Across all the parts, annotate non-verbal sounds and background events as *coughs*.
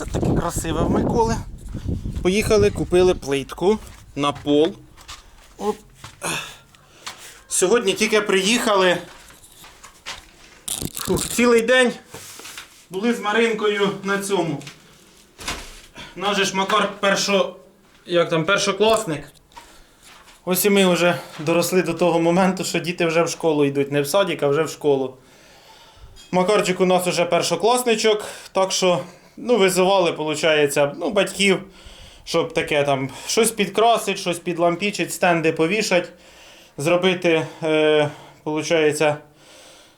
Це таке красиве в Миколи. Поїхали, купили плитку на пол. Оп. Сьогодні тільки приїхали. Фух, цілий день були з Маринкою на цьому. Наш же ж Макар першо, як там, першокласник. Ось і ми вже доросли до того моменту, що діти вже в школу йдуть. Не в садик, а вже в школу. Макарчик у нас уже першокласничок, так що ну, визивали, виходить, ну, батьків, щоб таке там щось підкрасить, щось підлампічить, стенди повішать, зробити, е, виходить,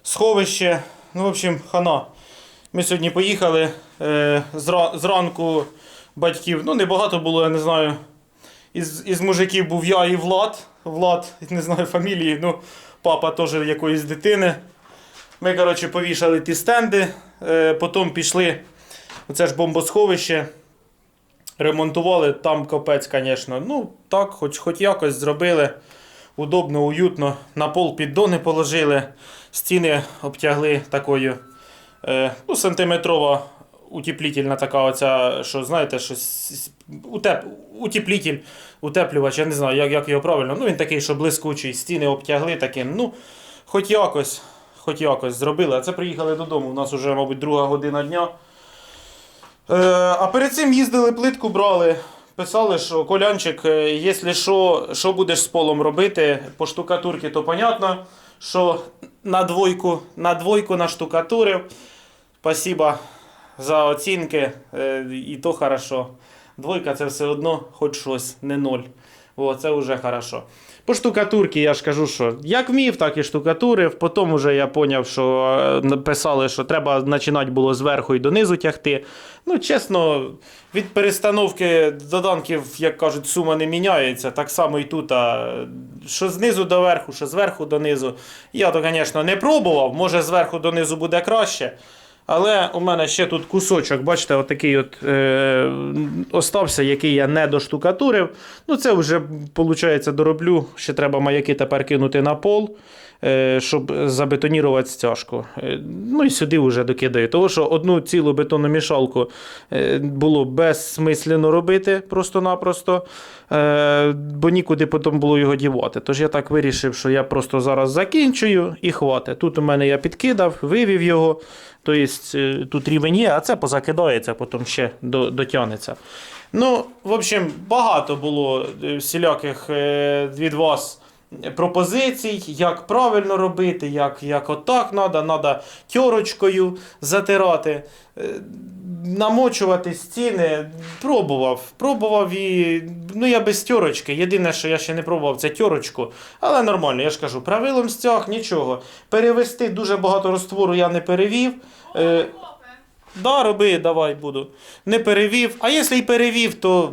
сховище. Ну, в общем, хана. Ми сьогодні поїхали е, зранку батьків, ну небагато було, я не знаю. Із, із мужиків був я і Влад. Влад, не знаю фамілії, ну, папа теж якоїсь дитини. Ми, коротше, повішали ті стенди, е, потім пішли. Оце ж бомбосховище. Ремонтували, там капець, звісно. Ну, так, хоч, хоч якось зробили. Удобно, уютно. На пол піддони положили, стіни обтягли такою. Е, ну, сантиметрова утеплітельна така оця, що знаєте, щось утеп, утеплітель, утеплювач, я не знаю, як, як його правильно. Ну, він такий, що блискучий, стіни обтягли таким. Ну, хоч якось, хоч якось зробили. А це приїхали додому. У нас вже, мабуть, друга година дня. Е, а перед цим їздили, плитку брали. Писали, що Колянчик, е, якщо що, що будеш з полом робити, по штукатурці, то понятно, що на двойку, на двойку наштукатурив. Спасибо за оцінки, е, і то хорошо. Двойка це все одно хоч щось, не ноль. О, це вже хорошо. По штукатурці я ж кажу, що як вмів, так і штукатурив. Потім вже я зрозумів, що е, написали, що треба починати було зверху і донизу тягти. Ну, чесно, від перестановки доданків, як кажуть, сума не міняється. Так само і тут. А що знизу до верху, що зверху донизу. Я то, звісно, не пробував. Може, зверху донизу буде краще. Але у мене ще тут кусочок, бачите, отакий от, е, остався, який я не доштукатурив. Ну, це вже, виходить, дороблю. Ще треба маяки тепер кинути на пол, щоб забетонірувати стяжку. Е, ну і сюди вже докидаю. Тому що одну цілу бетономішалку е, було безсмислено робити просто-напросто, е, бо нікуди потім було його дівати. Тож я так вирішив, що я просто зараз закінчую і хватить. Тут у мене я підкидав, вивів його. Тобто е, тут рівень є, а це позакидається, потім ще до- дотягнеться. Ну, в общем, багато було е, всіляких е, від вас пропозицій, як правильно робити, як, як отак треба, треба тьорочкою затирати, е, намочувати стіни. Пробував, пробував і ну я без тьорочки. Єдине, що я ще не пробував, це тьорочку. Але нормально, я ж кажу, правилом стяг, нічого. Перевести дуже багато розтвору я не перевів. Е, Да, роби, давай буду. Не перевів. А якщо й перевів, то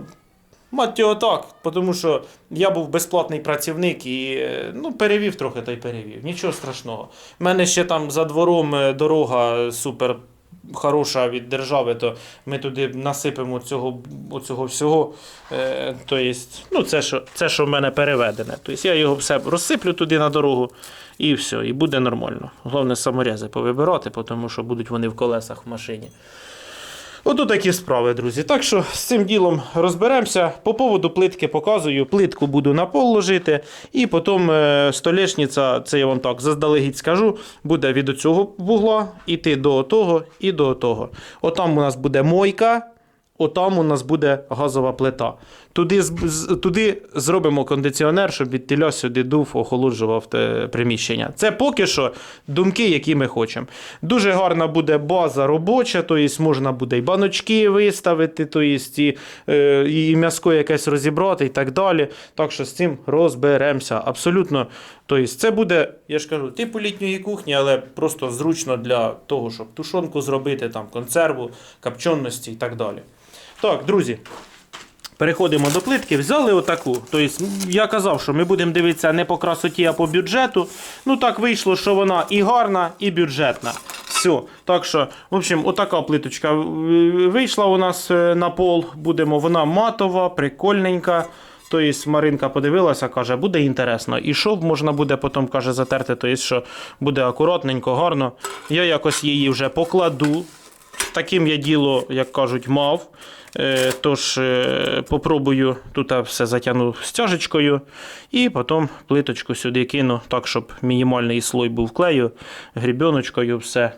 мать його так, тому що я був безплатний працівник і е, ну, перевів трохи та й перевів. Нічого страшного. У мене ще там за двором е, дорога супер хороша від держави, то ми туди насипемо цього, оцього всього. Е, то єсть, ну, це, що, це, що в мене переведене. Тобто я його все розсиплю туди на дорогу і все, і буде нормально. Головне саморези повибирати, тому що будуть вони в колесах в машині. Ото такі справи, друзі. Так що з цим ділом розберемося. По поводу плитки показую. Плитку буду на пол ложити, і потім е, столешниця, це я вам так заздалегідь скажу, буде від цього вугла іти до того і до того. Отам у нас буде мойка. Отам у нас буде газова плита. Туди, туди зробимо кондиціонер, щоб від тіля сюди дув, охолоджував приміщення. Це поки що думки, які ми хочемо. Дуже гарна буде база робоча, тобто можна буде і баночки виставити, тобто і, і м'яско якесь розібрати і так далі. Так що з цим розберемося. Абсолютно. Тобто це буде, я ж кажу, типу літньої кухні, але просто зручно для того, щоб тушонку зробити, там, консерву, копченості і так далі. Так, друзі, переходимо до плитки. Взяли отаку. Тобто, я казав, що ми будемо дивитися не по красоті, а по бюджету. Ну так вийшло, що вона і гарна, і бюджетна. Все. Так що, в общем, отака плиточка вийшла у нас е, на пол. Будемо, вона матова, прикольненька. Тобто Маринка подивилася, каже, буде інтересно. І шов можна буде потім каже, затерти, тобто, що буде акуратненько, гарно. Я якось її вже покладу. Таким я діло, як кажуть, мав. Е, Тож е, попробую тут все затягну стяжечкою і потім плиточку сюди кину, так, щоб мінімальний слой був клею, грібіночкою все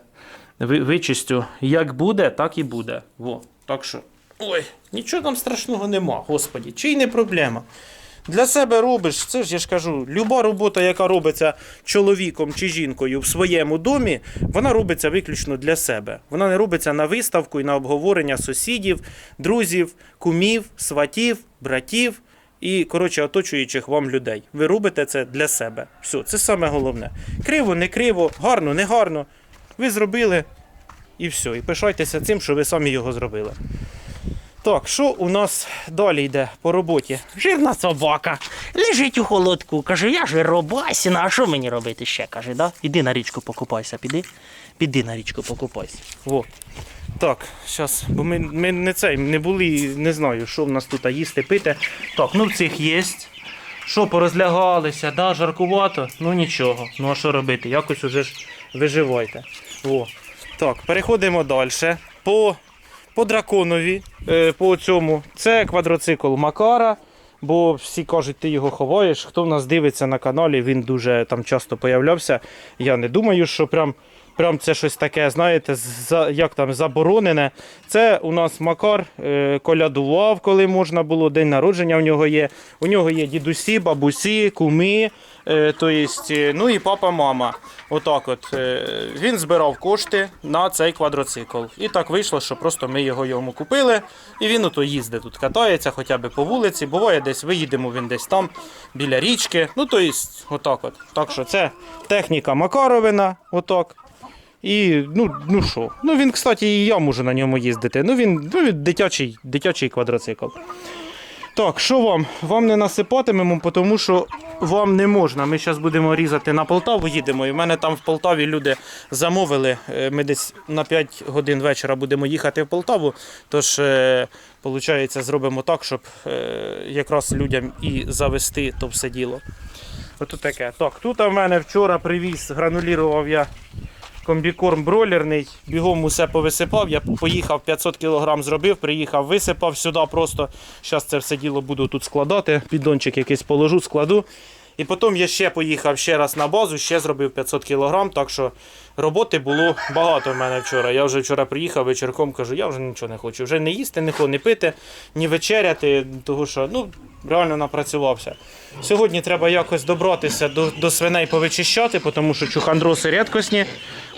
вичистю. Як буде, так і буде. Во. Так що, ой, нічого там страшного нема, господі, чи й не проблема. Для себе робиш, це ж я ж кажу, люба робота, яка робиться чоловіком чи жінкою в своєму домі, вона робиться виключно для себе. Вона не робиться на виставку і на обговорення сусідів, друзів, кумів, сватів, братів і, коротше, оточуючих вам людей. Ви робите це для себе. Все, це саме головне. Криво, не криво, гарно, не гарно. Ви зробили і все. І пишайтеся цим, що ви самі його зробили. Так, що у нас далі йде по роботі? Жирна собака. Лежить у холодку. Каже, я ж робасіна, а що мені робити ще? Каже, да? Іди на річку покупайся, піди. Піди на річку покупайся. Во. Так, зараз, бо ми, ми не цей, не були, не знаю, що в нас тут їсти, пити. Так, ну в цих є. Що, порозлягалися, да, жаркувато? Ну нічого. Ну а що робити? Якось уже ж виживайте. Во. Так, переходимо далі. По, по драконові, е, по цьому. Це квадроцикл Макара. Бо всі кажуть, ти його ховаєш. Хто в нас дивиться на каналі, він дуже там часто появлявся. Я не думаю, що прям, прям це щось таке, знаєте, за, як там заборонене. Це у нас Макар е, колядував, коли можна було. День народження у нього є. У нього є дідусі, бабусі, куми. Е, то єсть, е, ну і папа, мама. Отак от. Е, він збирав кошти на цей квадроцикл. І так вийшло, що просто ми його йому купили. І він ото їздить тут, катається хоча б по вулиці. Буває десь виїдемо він десь там, біля річки. Ну, то єсть, отак от. Так що це техніка Макаровина, отак. І ну, ну що? Ну він, кстати, і я можу на ньому їздити. Ну він, ну, він дитячий, дитячий квадроцикл. Так, що вам? Вам не насипатимемо, тому що вам не можна. Ми зараз будемо різати на Полтаву, їдемо. І в мене там в Полтаві люди замовили. Е, Ми десь на 5 годин вечора будемо їхати в Полтаву. Тож, виходить, зробимо так, щоб е, якраз людям і завести то все діло. Ото таке. Так, тут в мене вчора привіз, гранулірував я комбікорм бройлерний, бігом усе повисипав. Я поїхав 500 кг зробив, приїхав, висипав сюди просто. Зараз це все діло буду тут складати. Піддончик якийсь положу, складу. І потім я ще поїхав ще раз на базу, ще зробив 500 кг, так що роботи було багато в мене вчора. Я вже вчора приїхав вечірком, кажу, я вже нічого не хочу. Вже не їсти, не, хо- не пити, ні вечеряти, тому що ну, реально напрацювався. Сьогодні треба якось добратися до, до свиней повичищати, тому що чухандроси рідкісні.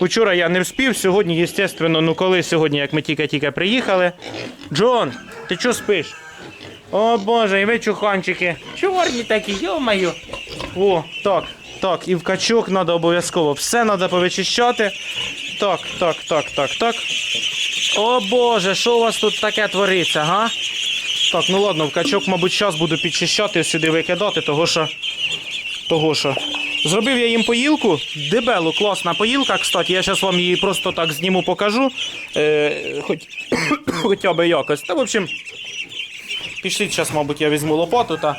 Вчора я не вспів, сьогодні, звісно, ну коли сьогодні, як ми тільки-тільки приїхали. Джон, ти чого спиш? О боже, і ви чуханчики. Чорні такі, йомаю. О, так, так, і в качок треба обов'язково. Все треба повичищати. Так, так, так, так, так. О боже, що у вас тут таке твориться, га? Так, ну ладно, в качок, мабуть, зараз буду підчищати, сюди викидати, того що. Того що. Зробив я їм поїлку, дебелу, класна поїлка, кстати, я зараз вам її просто так зніму, покажу. Е, хоч, *coughs* хоча б якось. Та, в общем, пішліть зараз, мабуть, я візьму лопату та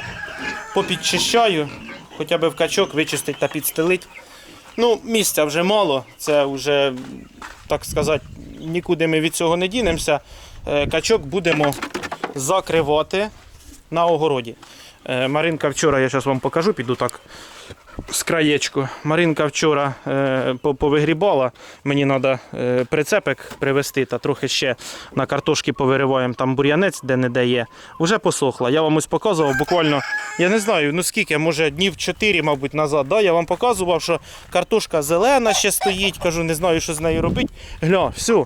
попідчищаю, хоча б в качок вичистить та підстелить. Ну, місця вже мало, це вже, так сказати, нікуди ми від цього не дінемося. Е, Качок будемо закривати на огороді. Е, Маринка вчора, я зараз вам покажу, піду так з краєчку. Маринка вчора е, повигрібала. Мені треба е, прицепик привезти та трохи ще на картошки повириваємо там бур'янець, де не де є. Уже посохла. Я вам ось показував буквально, я не знаю, ну скільки, може днів 4, мабуть, назад. Да? Я вам показував, що картошка зелена ще стоїть. Кажу, не знаю, що з нею робити. Гля, все.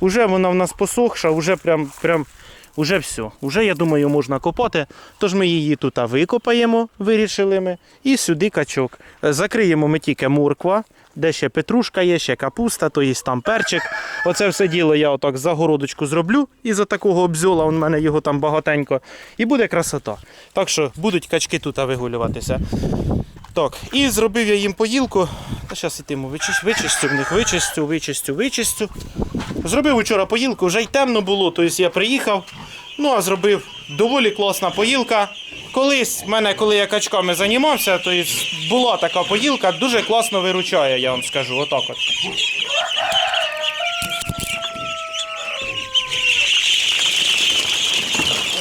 Уже вона в нас посохша, вже прям, прям Уже все. Уже, я думаю, можна копати. Тож ми її тут викопаємо, вирішили ми. І сюди качок. Е, Закриємо ми тільки морква, де ще петрушка є, ще капуста, то є там перчик. Оце все діло я отак загородочку зроблю. Із за такого обзьола, у мене його там багатенько. І буде красота. Так що будуть качки тут вигулюватися. Так, і зробив я їм поїлку. Зараз вичистю, вичистю в них, вичистю, вичистю, вичистю. Зробив учора поїлку, вже й темно було, тобто я приїхав. Ну, а зробив доволі класна поїлка. Колись мене, коли я качками займався, то була така поїлка, дуже класно виручає, я вам скажу. Отак от.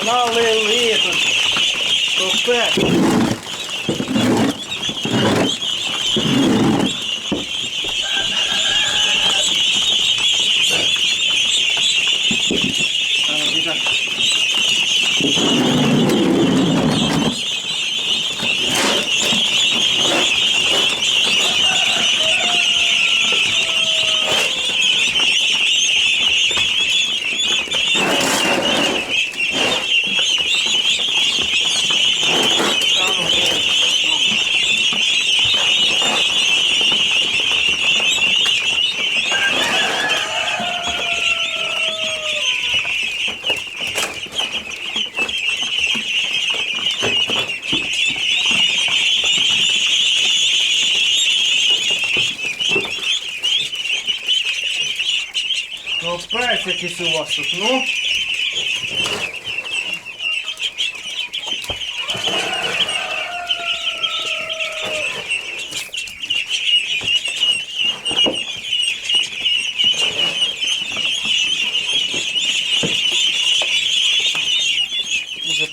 Налили тут. Топе.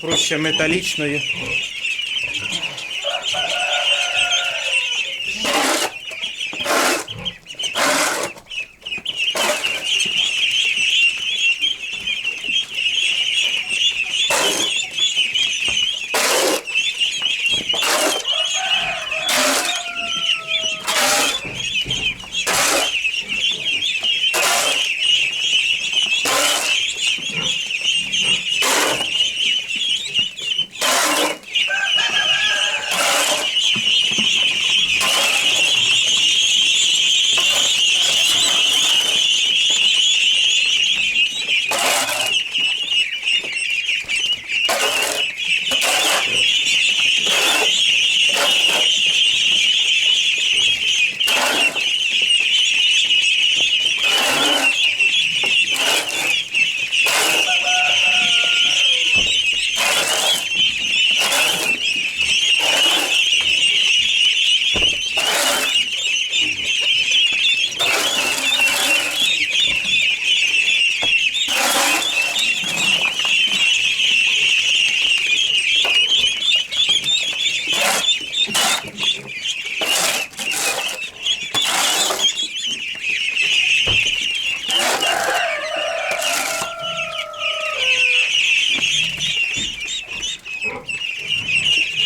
Проще металічною.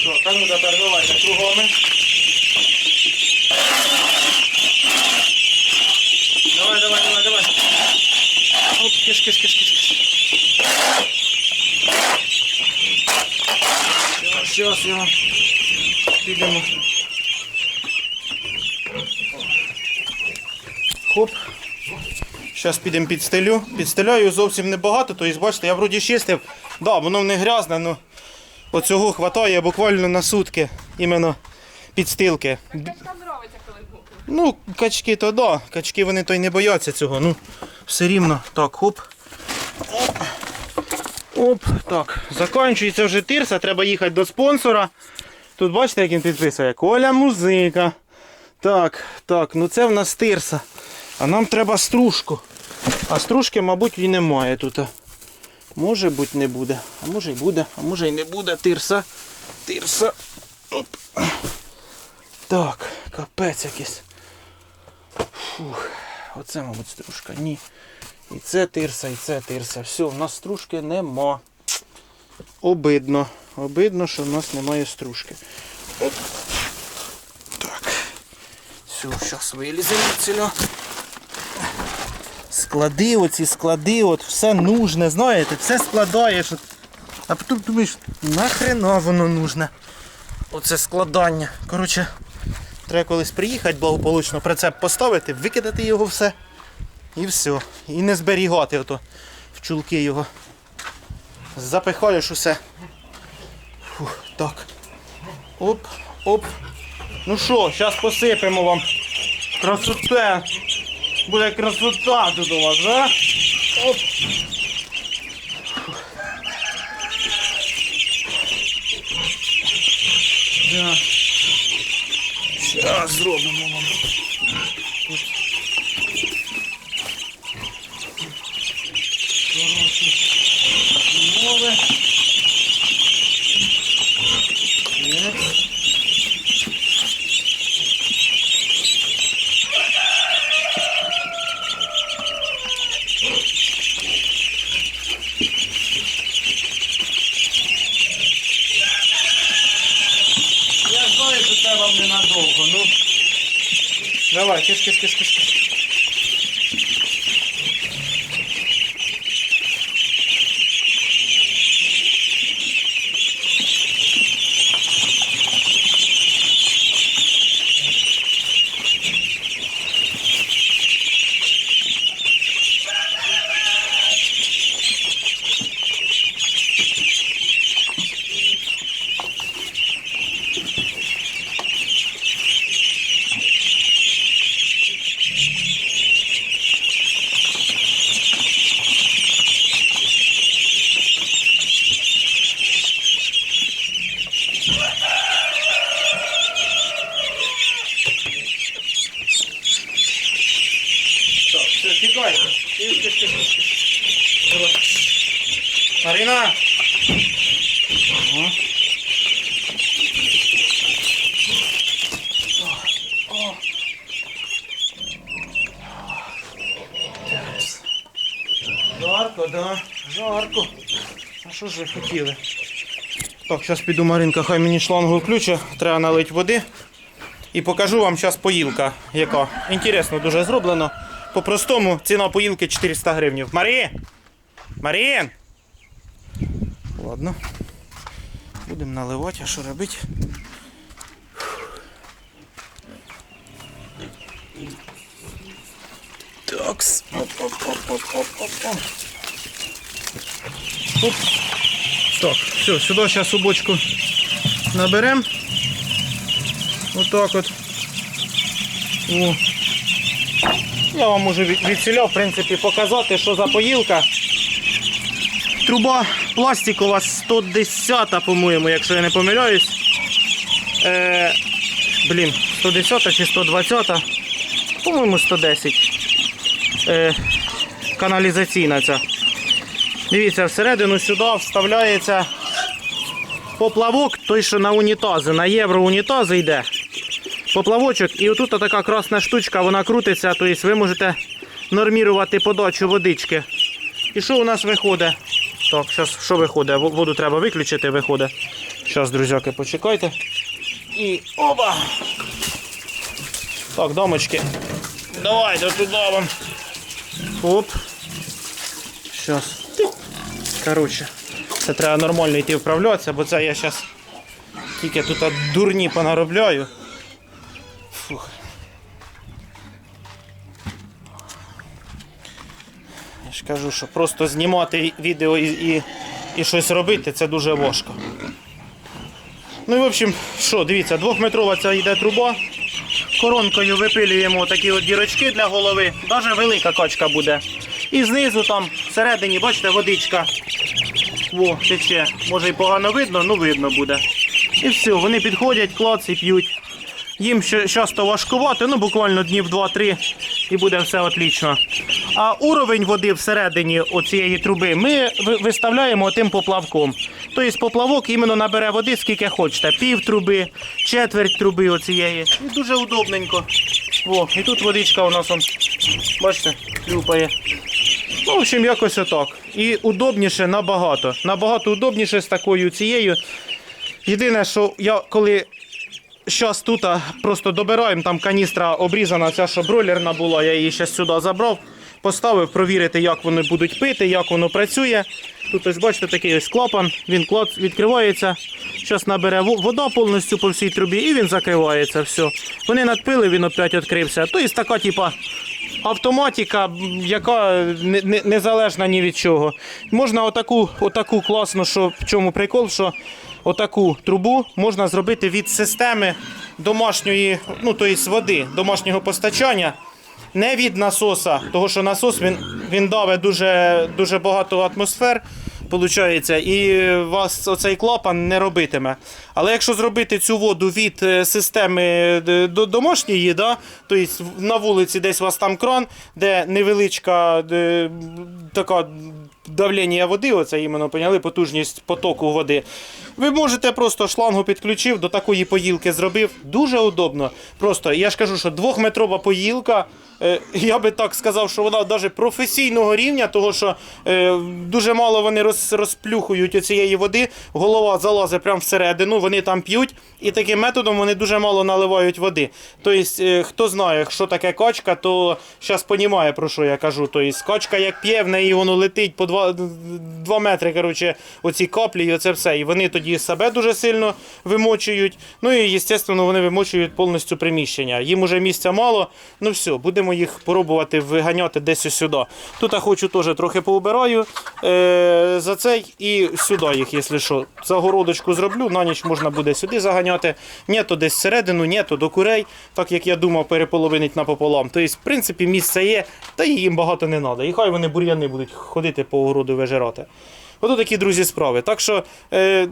Що, та ну тепер давайте кругами. Давай, давай, давай, давай. Оп, киш, киш, киш, киш, киш. Щас, щас, я. Підемо. Хоп. Зараз підемо підстелю. Підстеляю зовсім небагато, тобто, бачите, я вроді чистив. Да, воно не грязне, але оцього хватає буквально на сутки іменно підстилки. Качкам нравиться, коли мокро. Ну, качки то да, качки вони то й не бояться цього. Ну, все рівно. Так, хоп. Оп. Оп, так. Закінчується вже тирса, треба їхати до спонсора. Тут бачите, як він підписує? Коля музика. Так, так, ну це в нас тирса. А нам треба стружку. А стружки, мабуть, і немає тут. Може бути не буде. А може й буде, а може й не буде. Тирса. Тирса. Оп. Так, капець якийсь. Фух, оце, мабуть, стружка. Ні. І це тирса, і це тирса. Все, в нас стружки нема. Обидно. Обидно, що в нас немає стружки. Оп. Так. Все, зараз виліземо відсіля. Склади, оці склади, от все нужне, знаєте, все складаєш. От. А потім думаєш, нахрена воно нужне. Оце складання. Коротше, Треба колись приїхати благополучно, прицеп поставити, викидати його все. І все. І не зберігати ото в чулки його. Запихаєш усе. Фух, так. Оп, оп. Ну що, зараз посипемо вам. Красота. Буде красота тут у вас, а? Оп. Да. Зараз зробимо вам. Хороші умови. давай, киш, киш, киш, киш. киш. Так, Давай. Марина! Жарко, да, жарко. А що ж ви хотіли? Так, зараз піду Маринка, хай мені шлангу включить, треба налити води. І покажу вам зараз поїлка, яка. Інтересно, дуже зроблено. По-простому ціна поїлки 400 гривень. Марін! Марін! Ладно. Будемо наливати, а що робити? Такс. Оп, оп, оп, оп, оп, оп, оп. Оп. Так, все, сюди зараз у бочку наберемо. Отак от. О. Я вам від- відсіля, в принципі, показати, що за поїлка. Труба пластикова 110, по-моєму, якщо я не помиляюсь. Е, блін, 110 чи 120, по-моєму, 110. Е, каналізаційна ця. Дивіться, всередину сюди вставляється поплавок, той, що на унітази, на євро унітази йде. Поплавочок, і отут така красна штучка, вона крутиться, тобто ви можете нормірувати подачу водички. І що у нас виходить? Так, зараз що виходить? Воду треба виключити, виходить. Зараз, друзяки, почекайте. І оба! Так, дамочки. Давайте туди вам. Оп. Зараз. Коротше, це треба нормально йти вправлятися, бо це я зараз тільки тут дурні понаробляю. Фух. Я ж кажу, що просто знімати відео і, і, і щось робити це дуже важко. Ну і в общем, що, дивіться, двохметрова ця йде труба. Коронкою випилюємо такі от дірочки для голови. Навіть велика качка буде. І знизу там, всередині, бачите, водичка. Во, тече. Може і погано видно, ну видно буде. І все, вони підходять, клац і п'ють. Їм часто важкувати, ну буквально днів 2-3 і буде все отлично. А уровень води всередині оцієї труби ми виставляємо тим поплавком. Тобто поплавок іменно набере води скільки хочете. Пів труби, четверть труби оцієї. І дуже удобненько. О, і тут водичка у нас, бачите, клюпає. Ну, в общем, якось отак. І удобніше набагато. Набагато удобніше з такою цією. Єдине, що я коли зараз тут просто добираємо, там каністра обрізана, ця що бройлерна була, я її зараз сюди забрав, поставив провірити, як вони будуть пити, як воно працює. Тут ось бачите такий ось клапан, він відкривається. Зараз набере вода повністю по всій трубі і він закривається. Все. Вони надпили, він опять відкрився. Тобто така, типа, автоматика, яка не, незалежна ні від чого. Можна отаку, отаку класну, що в чому прикол, що отаку трубу можна зробити від системи домашньої, ну тобто води, домашнього постачання. Не від насоса, тому що насос він, він давить дуже, дуже багато атмосфер, получається, і вас оцей клапан не робитиме. Але якщо зробити цю воду від е, системи е, домашньої, да, тобто на вулиці десь у вас там кран, де невеличка е, така давлення води, оце іменно поняли, потужність потоку води. Ви можете просто шлангу підключив, до такої поїлки зробив. Дуже удобно. Просто я ж кажу, що двохметрова поїлка. е, Я би так сказав, що вона навіть професійного рівня, того що е, дуже мало вони роз, розплюхують оцієї води, голова залазить прямо всередину, вони там п'ють, і таким методом вони дуже мало наливають води. Тобто, е, хто знає, що таке качка, то зараз розуміє, про що я кажу. Тобто, качка як п'є, в неї воно летить по 2, 2 метри, коротше, оці каплі, і оце все. І вони тоді себе дуже сильно вимочують. Ну і, звісно, вони вимочують повністю приміщення. Їм уже місця мало. Ну все, будемо їх пробувати виганяти десь сюди. Тут я хочу теж трохи поубираю е, за цей і сюди їх, якщо що. Загородочку зроблю, на ніч можна буде сюди заганяти. Ні, то десь всередину, ні, то до курей, так як я думав, переполовинить напополам. Тобто, в принципі, місце є, та їм багато не треба. І хай вони бур'яни будуть ходити по огороду вижирати. Ото такі друзі справи. Так що. Е,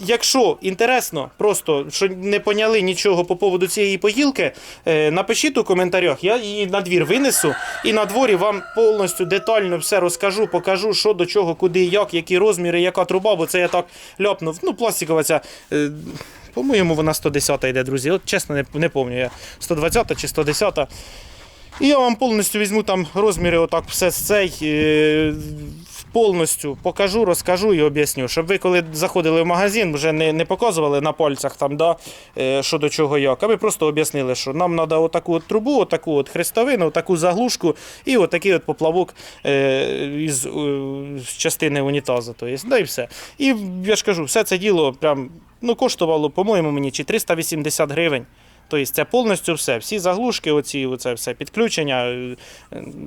Якщо інтересно, просто що не поняли нічого по поводу цієї поїлки, е, напишіть у коментарях, я її на двір винесу і на дворі вам повністю детально все розкажу, покажу, що до чого, куди, як, які розміри, яка труба, бо це я так ляпнув. Ну, пластикова ця. е, По-моєму, вона 110 йде, друзі. От чесно, не, не пам'ятаю, я 120 чи 110. І я вам повністю візьму там розміри, отак все з цей. Повністю покажу, розкажу і об'ясню, щоб ви, коли заходили в магазин, вже не, не показували на пальцях там, да, е, що до чого як, а ви просто об'яснили, що нам треба отаку от трубу, отаку от хрестовину, отаку заглушку і отакий от поплавок е, із, частини унітазу. Тобто, да і все. І я ж кажу, все це діло прям, ну, коштувало, по-моєму, мені чи 380 гривень. Тобто це повністю все. Всі заглушки, оці, оце все підключення е,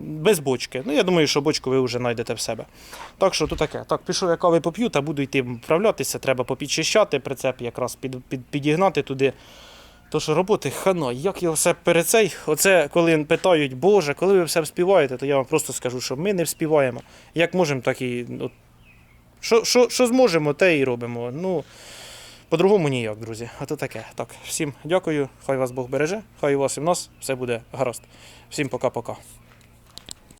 без бочки. Ну, я думаю, що бочку ви вже знайдете в себе. Так що то таке. Так, пішов я кави поп'ю та буду йти вправлятися. Треба попідчищати прицеп, якраз під, під, підігнати туди. Тож роботи хано, як я все перед цей, оце коли питають, Боже, коли ви все вспіваєте, то я вам просто скажу, що ми не вспіваємо. Як можемо, так і. От, що, що, що зможемо, те і робимо. Ну, по-другому ніяк, друзі. А то таке. Так, всім дякую, хай вас Бог береже, хай у вас і в нас все буде гаразд. Всім пока-пока.